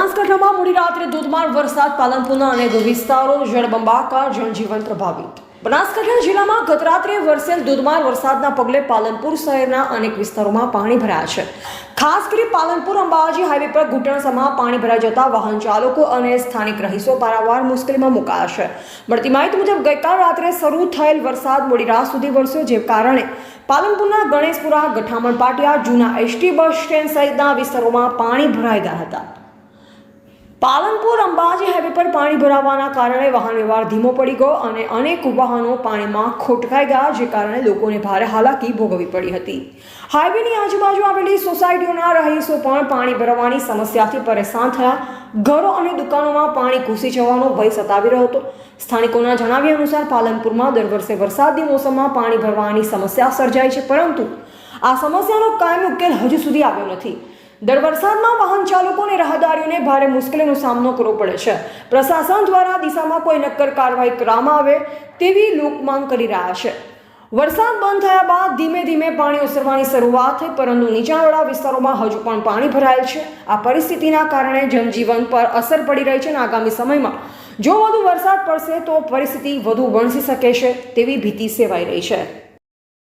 બનાસકાંઠામાં મોડી રાત્રે ધોધમાર વરસાદ પાલનપુરના અનેક વિસ્તારો જળબંબાકાર જનજીવન પ્રભાવિત. બનાસકાંઠા જિલ્લામાં ગત રાત્રે વરસેલ ધોધમાર વરસાદના પગલે પાલનપુર શહેરના અનેક વિસ્તારોમાં પાણી ભરાયા છે. ખાસ કરી પાલનપુર, અંબાજી હાઈવે પર ઘૂંટણસામાં પાણી ભરાઈ જતા વાહન ચાલકો અને સ્થાનિક રહીશો પારાવાર મુશ્કેલીમાં મુકાયા છે. મળતી માહિતી મુજબ, ગઈકાલ રાત્રે શરૂ થયેલ વરસાદ મોડી રાત સુધી વરસ્યો, જે કારણે પાલનપુરના ગણેશપુરા, ગઠામણ પાટિયા, જૂના એસટી બસ સ્ટેન્ડ સહિતના વિસ્તારોમાં પાણી ભરાઈ ગયા હતા. પાલનપુર અંબાજી હાઈવે પર પાણી ભરાવાના કારણે વાહન વ્યવહાર ધીમો પડી ગયો અને અનેક વાહનો પાણીમાં ખોટકાઈ ગયા, જે કારણે લોકોને ભારે હાલાકી ભોગવવી પડી હતી. હાઈવેની આજુબાજુ આવેલી સોસાયટીઓના રહીશો પણ પાણી ભરવાની સમસ્યાથી પરેશાન થયા. ઘરો અને દુકાનોમાં પાણી ઘૂસી જવાનો ભય સતાવી રહ્યો હતો. સ્થાનિકોના જણાવ્યા અનુસાર પાલનપુરમાં દર વર્ષે વરસાદની મોસમમાં પાણી ભરવાની સમસ્યા સર્જાય છે, પરંતુ આ સમસ્યાનો કાયમી ઉકેલ હજુ સુધી આવ્યો નથી. દર વરસાદમાં વાહન ચાલકો અને રાહદારીઓને ભારે મુશ્કેલીનો સામનો કરવો પડે છે. પ્રશાસન દ્વારા દિશામાં કોઈ નક્કર કાર્યવાહી કરવામાં આવે તેવી લોક માંગ કરી રહ્યા છે. વરસાદ બંધ થયા બાદ ધીમે ધીમે પાણી ઓસરવાની શરૂઆત થઈ, પરંતુ નીચાણવાળા વિસ્તારોમાં હજુ પણ પાણી ભરાયેલ છે. આ પરિસ્થિતિના કારણે જનજીવન પર અસર પડી રહી છે અને આગામી સમયમાં જો વધુ વરસાદ પડશે તો પરિસ્થિતિ વધુ વણસી શકે છે તેવી ભીતિ સેવાઈ રહી છે.